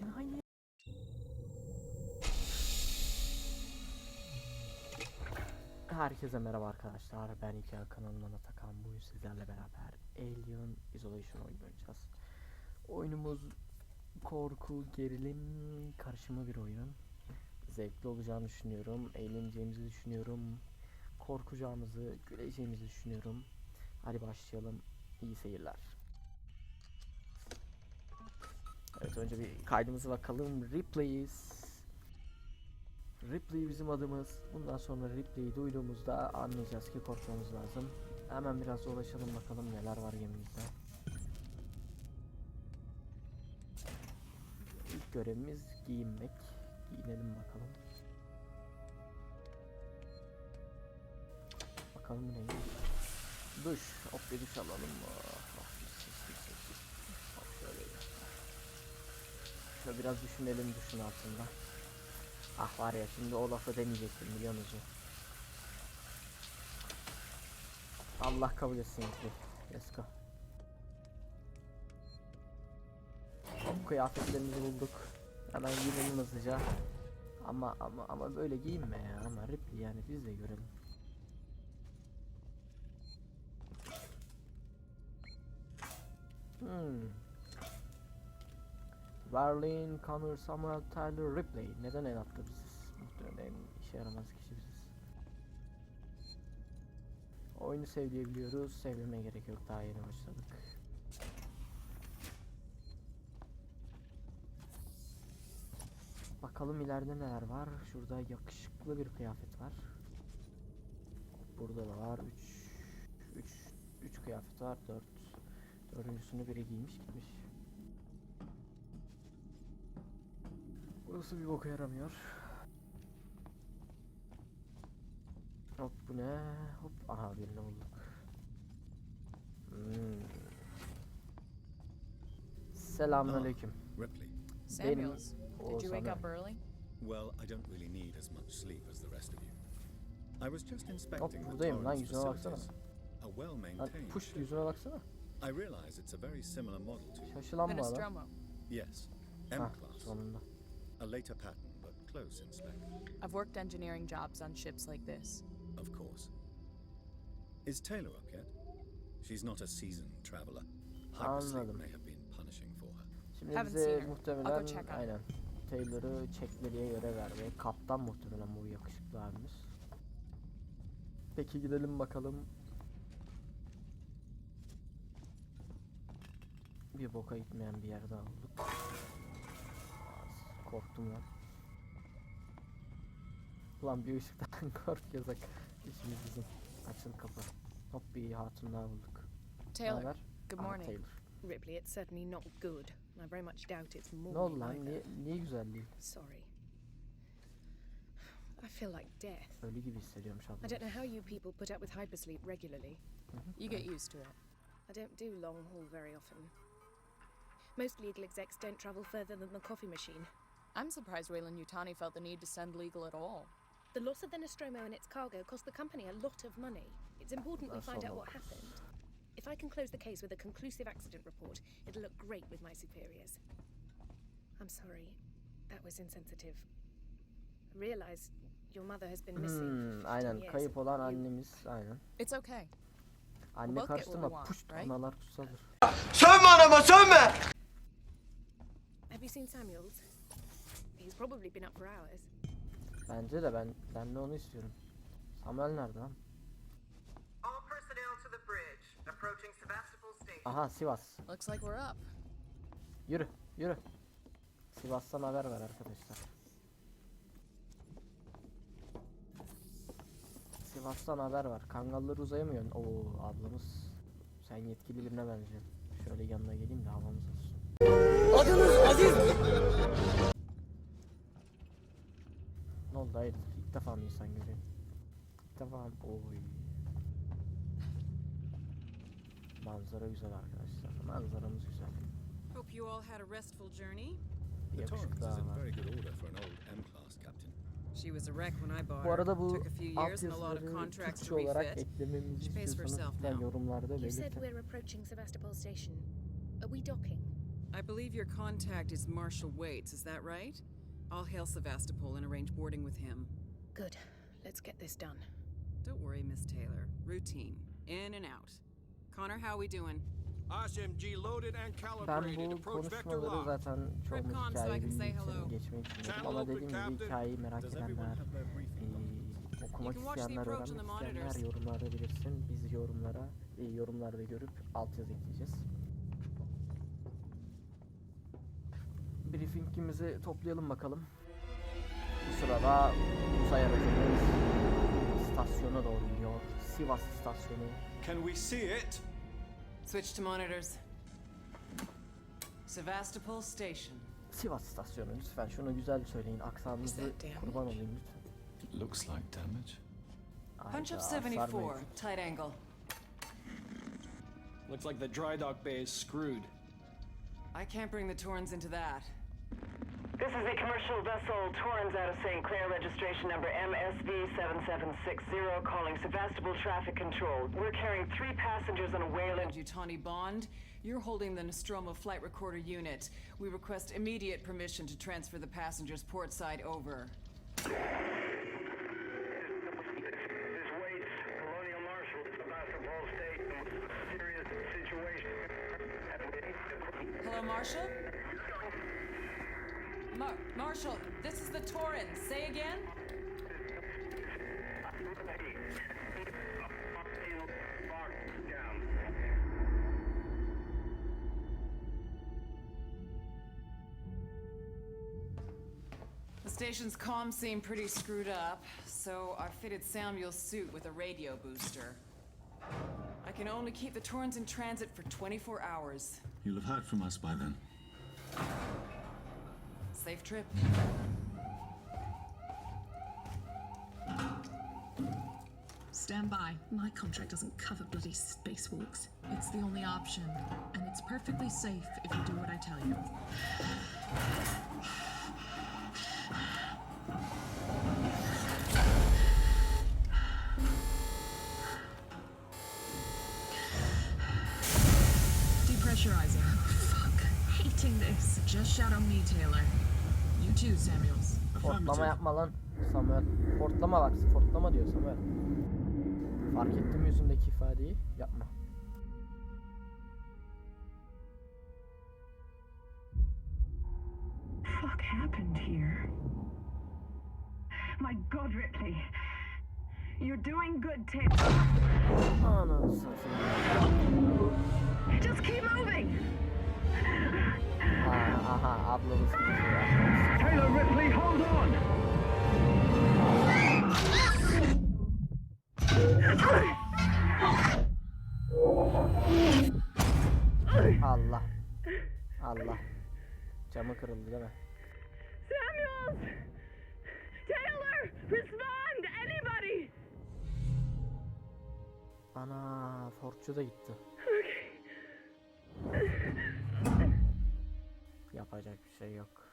yine aynı. Herkese merhaba arkadaşlar. Ben İlker kanalından Atakan. Bugün sizlerle beraber Alien Isolation oyunu oynayacağız. Oyunumuz korku, gerilim karışımı bir oyun. Zevkli olacağını düşünüyorum. Eğleneceğimizi düşünüyorum. Korkacağımızı, güleceğimizi düşünüyorum. Hadi başlayalım. İyi seyirler. Evet önce bir kaydımıza bakalım. Replays. Ripley bizim adımız. Bundan sonra Ripley'i duyduğumuzda anlayacağız ki korkmamız lazım. Hemen biraz dolaşalım bakalım neler var gemimizde. İlk görevimiz giyinmek. Giyinelim bakalım. Bakalım bu neymiş. Duş. Hop bir duş alalım mı? Hop, pis, pis, pis, pis, pis. Hop şöyle. Şöyle biraz düşünelim duşun altında. Ah var ya şimdi o lafı demeyecektim biliyor musun? Allah kabul etsin ki. Let's go. Kıyafetlerimizi bulduk. Hemen giyinelim hızlıca. Ama ama ama böyle giyinme ya ama Ripley yani biz de görelim. Hmm. Verlin, Connor, Samuel, Tyler, Ripley. Neden el attı biziz? Muhtemelen en işe yaramaz kişi biziz. Oyunu sev diyebiliyoruz. Sevmeme gerek yok. Daha yeni başladık. Bakalım ileride neler var. Şurada yakışıklı bir kıyafet var. Burada da var. 3 3 3 kıyafet var. 4 Dördüncüsünü biri giymiş gitmiş. Burası bir boka yaramıyor. Hop bu ne? Hop aha birini bulduk. Hmm. Selamünaleyküm. Ripley. Samuels, did you wake up early? Well, I don't really need as much sleep as the rest of you. I was just inspecting the Torrens facilities. A well-maintained push yüzüne baksana. I realize it's a very similar model to Şaşılan bu adam. Yes, Hah M-class. A later pattern, but close in spec, I've worked engineering jobs on ships like this. of course. Is Taylor up yet? She's not a seasoned traveler. Hypersleep Anladım. may have been punishing for her. Şimdi Haven't bize seen her. I'll go muhtemelen check on aynen Taylor'ı çekleriye göre verdi. Kaptan muhtemelen bu yakışıklı abimiz. Peki gidelim bakalım. Bir boka gitmeyen bir yerde olduk. Az Korktum lan. Ulan bir ışıktan korkuyorsak işimiz bizim. Açıl kapı. Hop bir hatun daha bulduk. Taylor, good morning. Taylor. Ripley, it's certainly not good, I very much doubt it's Ne oldu lan? Niye, niye güzel değil? Sorry. I feel like death. Ölü gibi hissediyormuş I abla. don't know how you people put up with hypersleep regularly. You get used to it. I don't do long haul very often. Most legal execs don't travel further than the coffee machine. I'm surprised Wayland Yutani felt the need to send legal at all. The loss of the Nostromo and its cargo cost the company a lot of money. It's important we find out lot. what happened. If I can close the case with a conclusive accident report, it'll look great with my superiors. I'm sorry. That was insensitive. I realize your mother has been missing. for Hmm, 15 aynen years. kayıp olan annemiz aynen. It's okay. Anne both get what we karıştırma want, puşt right? analar tutsadır. Sönme anama sönme! Have you seen Samuels? He's probably been up for hours. Bence de ben ben de onu istiyorum. Samuel nerede lan? All personnel to the bridge. Approaching Sebastopol Station. Aha Sivas. Looks like we're up. Yürü yürü. Sivas'tan haber ver arkadaşlar. Sivas'tan haber var. Kangalları uzayamıyorsun. Oo ablamız. Sen yetkili birine benziyorsun. Şöyle yanına geleyim de havamız olsun. Ne oldu hayır? İlk defa mı insan görüyorum? İlk defa mı? Oy. Manzara güzel arkadaşlar. Manzaramız güzel. Hope you all had a restful journey. The Torrens yakışıklı is daha in very good order for an old M-class captain. She was a wreck when I bought Bu her. arada bu Took a few years and a lot of contracts to refit. She pays for herself now. yorumlarda You said we're approaching Sebastopol Station. Are we docking? I believe your contact is Marshal Waits, is that right? I'll hail Sevastopol and arrange boarding with him. Good. Let's get this done. Don't worry, Miss Taylor. Routine. In and out. Connor, how we doing? SMG loaded and Ben calibrated. bu Approach vector konuşmaları lock. zaten Prepcom, so I can say hello. için Channel ama open, dediğim gibi Captain. hikayeyi merak Does everyone edenler, have their briefing logs? eee, okumak You can watch the isteyenler, approach on the öğrenmek isteyenler yorumlarda belirsin. Biz yorumlara, e, yorumlarda görüp altyazı ekleyeceğiz. Briefingimizi toplayalım bakalım. Bu sırada uzay aracımız istasyona doğru gidiyor. Sivas istasyonu. Can we see it? Switch to monitors. Sevastopol Station. Sivas istasyonu lütfen şunu güzel söyleyin. Aksanınızı kurban olayım lütfen. Looks like damage. Punch up hasar 74, mevcut. tight angle. Looks like the dry dock bay is screwed. I can't bring the Torrens into that. This is a commercial vessel Torrens out of St. Clair, registration number MSV 7760, calling Sevastopol Traffic Control. We're carrying three passengers on a Wayland. Yutani Bond, you're holding the Nostromo flight recorder unit. We request immediate permission to transfer the passengers port side over. This Waits, Colonial Marshal, Sebastopol State, serious situation. Hello, Marshal? Mar- Marshal, this is the Torrens. Say again? The station's comms seem pretty screwed up, so I fitted Samuel's suit with a radio booster. I can only keep the Torrens in transit for 24 hours. You'll have heard from us by then. Safe trip. Stand by. My contract doesn't cover bloody spacewalks. It's the only option, and it's perfectly safe if you do what I tell you. Depressurizing. Oh, fuck. Hating this. Just shout on me, Taylor. Too, Samuels. Portlama yapma lan Samuel. Portlama bak. Portlama diyor Samuel. Fark ettim yüzündeki ifadeyi. Yapma. fuck happened here? My God, Ripley. You're doing good. Ananı satayım. Just keep moving. Aha, aha ablamız Taylor Ripley, hold on! Allah. Allah. Camı kırıldı değil mi? Samuels! Taylor! Respond! Anybody! Ana Fortçu da gitti. Yapacak bir şey yok.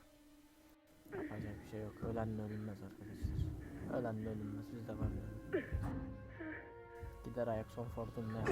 Yapacak bir şey yok. Ölenle ölünmez arkadaşlar. Ölenle ölünmez. Biz de var yani. Gider ayak son Ford'un ne?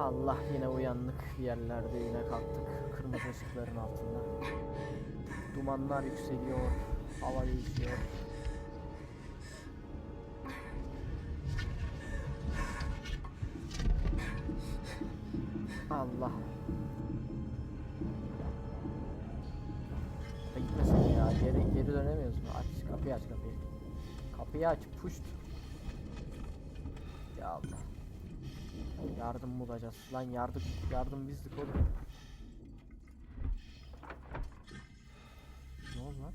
Allah yine uyandık bir yerlerde yine kalktık kırmızı ışıkların altında. Dumanlar yükseliyor, hava değişiyor. Allah. Da Gitmesin ya geri geri dönemiyoruz mu? Aç kapıyı aç kapıyı. Kapıyı aç puşt. Ya Allah. Yardım bulacağız. Lan yardım yardım bizdik oğlum. Ne oldu lan?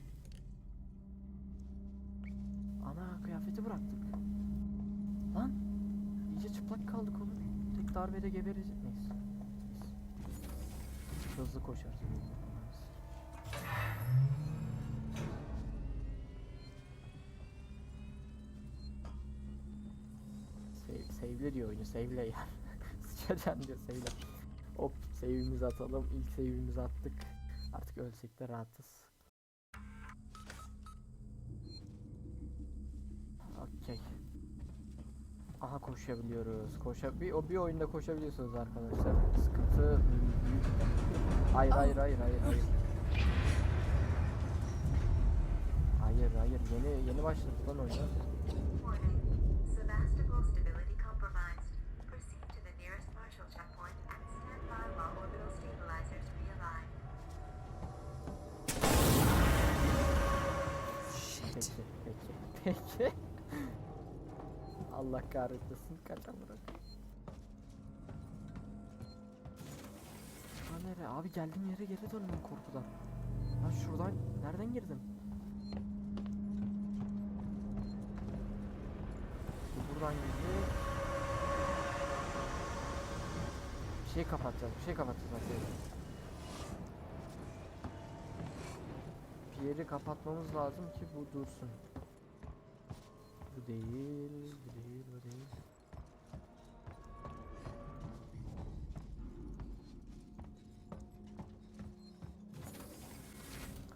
Ana kıyafeti bıraktık. Lan iyice çıplak kaldık oğlum. Tek darbede geberecek miyiz? hızlı koşarız. Save'le diyor oyunu, save'le yani. Sıçacaksın diyor, save'le. Hop, save'imizi atalım. İlk save'imizi attık. Artık ölsek de rahatız. Okey. Aha koşabiliyoruz. Koşa bir o bir oyunda koşabiliyorsunuz arkadaşlar. Sıkıntı. Hayır hayır hayır hayır hayır. Hayır hayır yeni yeni başladık lan oyuna. Peki peki. Allah kahretmesin kaçan bırak. Ha nere? Abi geldiğim yere geri döndüm korkudan. Lan şuradan nereden girdim? Bu Buradan girdi. Bir şey kapatacağız, bir şey kapatacağız arkadaşlar. Bir yeri kapatmamız lazım ki bu dursun. Bu değil, bu değil, bu değil.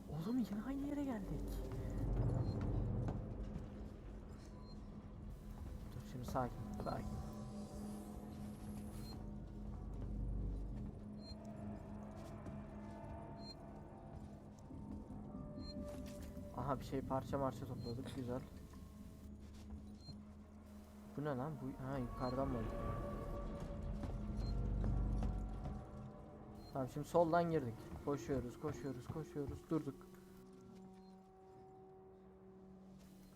Oğlum yine aynı yere geldik. Dur şimdi sakin, sakin. Aha bir şey parça marça topladık güzel. Bu ne lan? Bu ha yukarıdan mı? Tamam şimdi soldan girdik. Koşuyoruz, koşuyoruz, koşuyoruz. Durduk.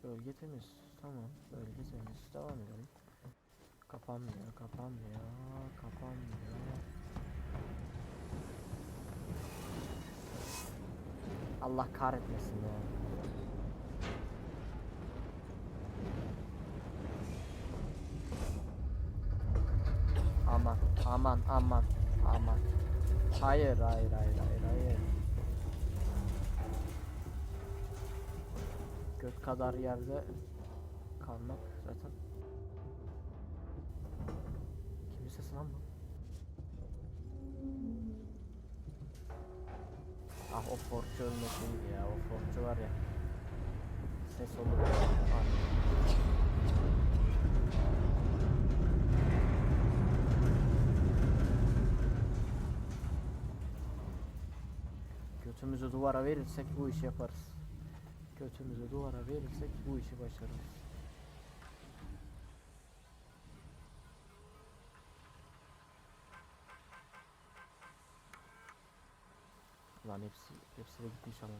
Bölge temiz. Tamam. Bölge temiz. Devam edelim. Kapanmıyor, kapanmıyor, kapanmıyor. Allah kahretmesin ya. Aman, aman, aman. Hayır, hayır, hayır, hayır, hayır. Göt kadar yerde kalmak zaten. Kimin sesi lan bu? Ah o forkçu ölmeseydi ya, o forkçu var ya. Ses olur ya. Aynen. Götümüzü duvara verirsek bu işi yaparız. Götümüzü duvara verirsek bu işi başarırız. Lan hepsi, hepsi de gitmiş ama.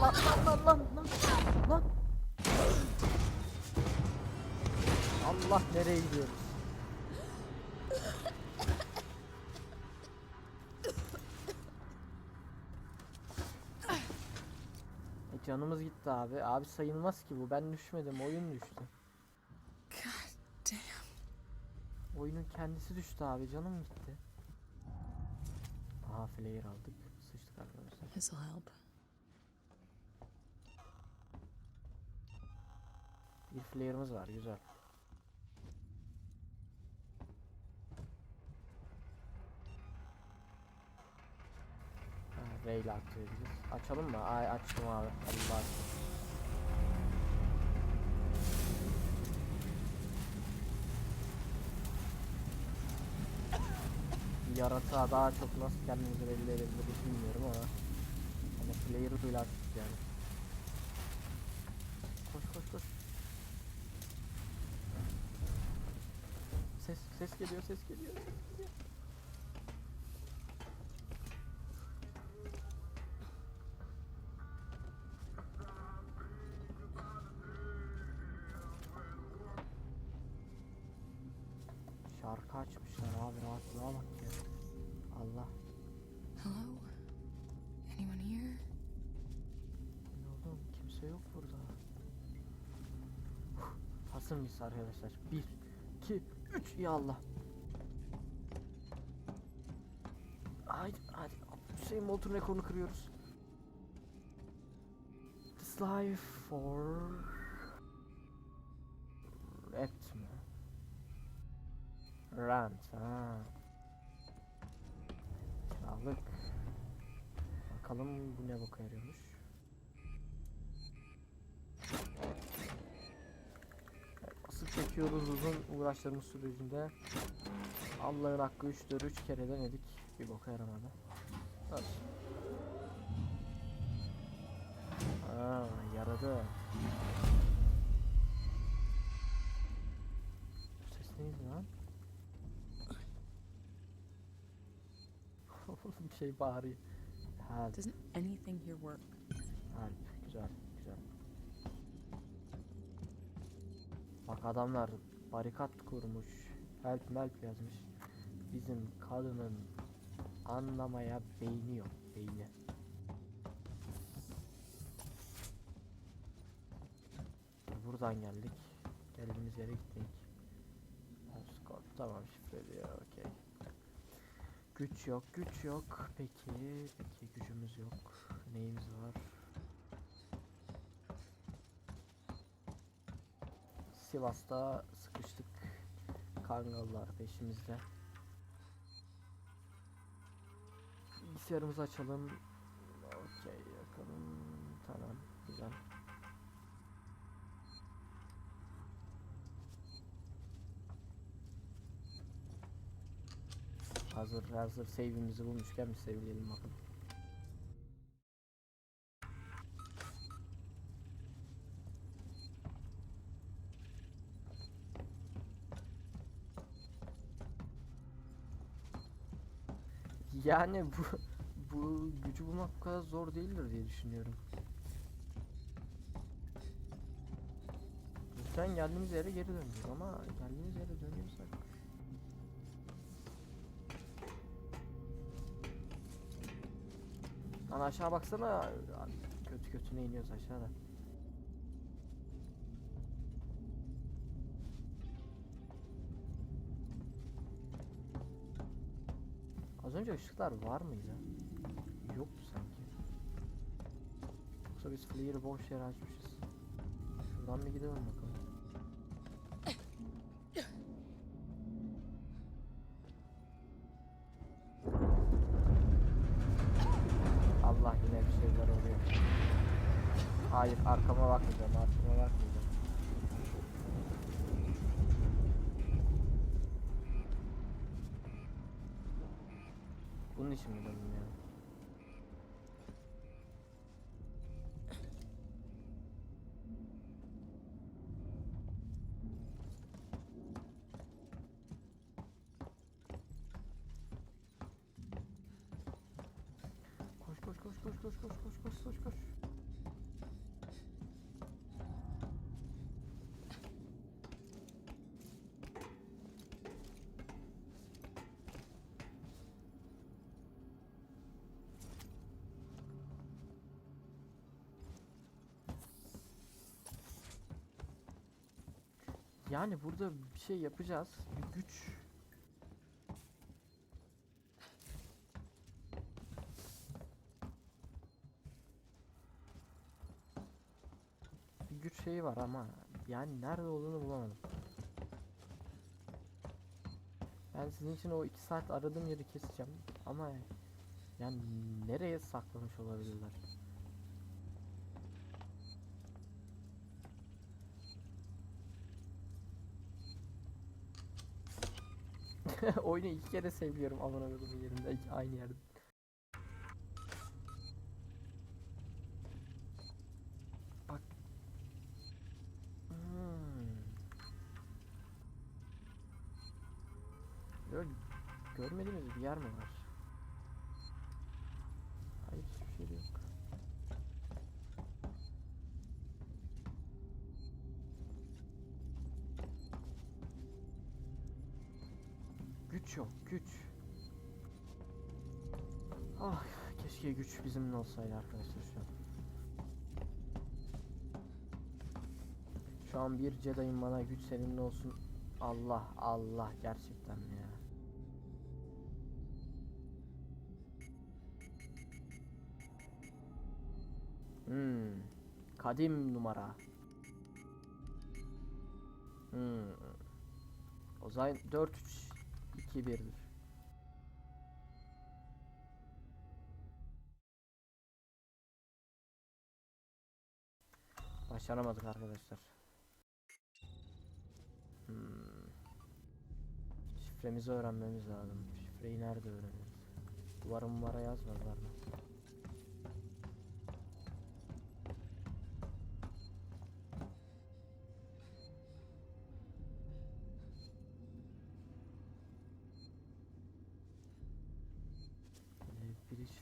Lan lan lan lan lan lan. Allah nereye gidiyoruz? Canımız gitti abi. Abi sayılmaz ki bu. Ben düşmedim. Oyun düştü. God damn. Oyunun kendisi düştü abi. Canım gitti. Aha flare aldık. Sıçtık arkadaşlar. This'll help. Bir flare'ımız var. Güzel. İle atıyoruz. Açalım mı? Ay açtım abi. Allah Yaratığa daha çok nasıl kendimizi belli edebiliriz bilmiyorum ama Ama player'ı bile attık yani Koş koş koş Ses ses geliyor ses geliyor ses geliyor Mıyız arkadaşlar? 1 2 3 ya Allah. Haydi hadi. Hüseyin Bolt'un rekorunu kırıyoruz. This life for Rent mi? Rent ha. Kiralık. Bakalım bu ne boka yarıyormuş. Çekiyoruz uzun uğraşlarımız sürecinde. Allah'ın hakkı 3'tür 3 kere denedik. Bir boka yaramadı. Nasıl? Aa, yaradı. Bu ses neydi lan? Bir şey bağırıyor. Doesn't anything here work? help. Güzel, Bak adamlar barikat kurmuş. Help melp yazmış. Bizim kadının anlamaya beyni yok. Beyni. Buradan geldik. Geldiğimiz yere gittik. Oscorp tamam şifre diyor. Okey. Güç yok, güç yok. Peki, peki gücümüz yok. Neyimiz var? Sivas'ta sıkıştık. Kangallar peşimizde. Bilgisayarımızı açalım. Okey bakalım. Tamam güzel. Hazır hazır save'imizi bulmuşken bir sevleyelim bakalım. Yani bu bu gücü bulmak bu kadar zor değildir diye düşünüyorum. Lütfen geldiğimiz yere geri döneceğiz ama geldiğimiz yere dönüyorsak Lan aşağı baksana kötü kötüne iniyoruz aşağıda. Az önce ışıklar var mıydı? Yoktu sanki. Yoksa biz Fleer'ı boş yere açmışız. Şuradan bir gidelim bakalım. Allah yine bir şeyler oluyor. Hayır arkama bakmayacağım. Bunun için mi döndüm ya? Koş koş koş koş koş koş koş koş koş koş. Yani burada bir şey yapacağız. Bir güç bir güç şeyi var ama yani nerede olduğunu bulamadım. Ben sizin için o iki saat aradığım yeri keseceğim ama yani nereye saklamış olabilirler? Oyunu iki kere seviyorum amına koyduğum yerinde aynı yerde. Bak. Hmm. Böyle görmediğimiz bir yer mi var? Hayır hiçbir şey yok. yok güç. Ah keşke güç bizimle olsaydı arkadaşlar şu an. Şu an bir Jedi'ın bana güç seninle olsun. Allah Allah gerçekten ya. Hmm. Kadim numara. Hmm. O zaman 4-3 3 2 1'dir. Başaramadık arkadaşlar. Hmm. Şifremizi öğrenmemiz lazım. Şifreyi nerede öğreniriz? Duvara muvara yazmadılar mı?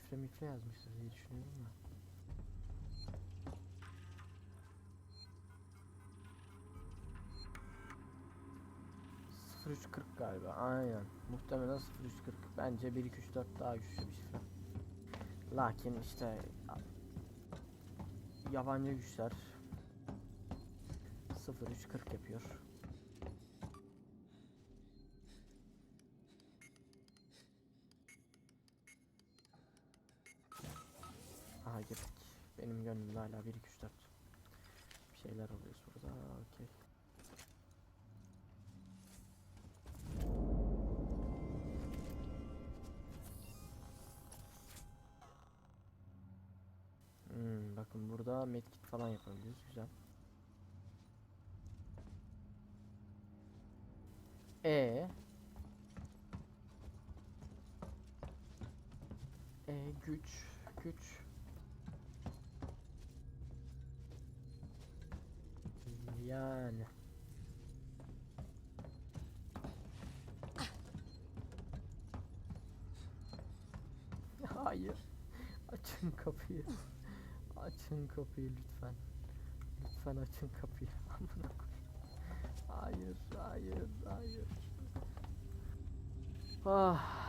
Şifre mifre yazmıştır diye düşünüyorum da. Sıfır üç kırk galiba. Aynen. Muhtemelen 0340. Bence 1 2 3 4 daha güçlü bir şifre. Lakin işte yabancı güçler 0340 yapıyor. Girdik. Benim gönlümde hala 1 2 3 4. Bir şeyler alıyoruz burada. Okey. Hmm, bakın burada medkit falan yapabiliyoruz. Güzel. E E güç güç yani Hayır. Açın kapıyı. Açın kapıyı lütfen. Lütfen açın kapıyı. Amına. Hayır, hayır, hayır. Ah.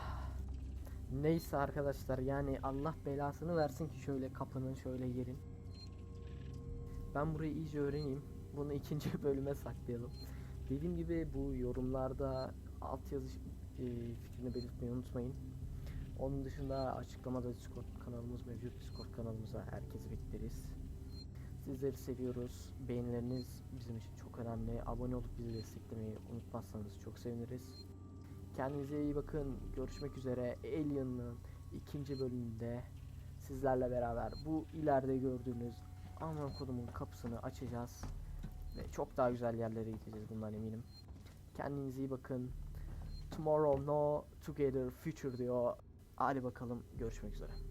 Neyse arkadaşlar yani Allah belasını versin ki şöyle kapının şöyle yerin. Ben burayı iyice öğreneyim. Bunu ikinci bölüme saklayalım. Dediğim gibi bu yorumlarda altyazı e, fikrini belirtmeyi unutmayın. Onun dışında açıklamada Discord kanalımız mevcut. Discord kanalımıza herkesi bekleriz. Sizleri seviyoruz. Beğenileriniz bizim için çok önemli. Abone olup bizi desteklemeyi unutmazsanız çok seviniriz. Kendinize iyi bakın. Görüşmek üzere. Alien'ın ikinci bölümünde sizlerle beraber bu ileride gördüğünüz Amına kodumun kapısını açacağız. Ve çok daha güzel yerlere gideceğiz bundan eminim. Kendinize iyi bakın. Tomorrow no together future diyor. Hadi bakalım görüşmek üzere.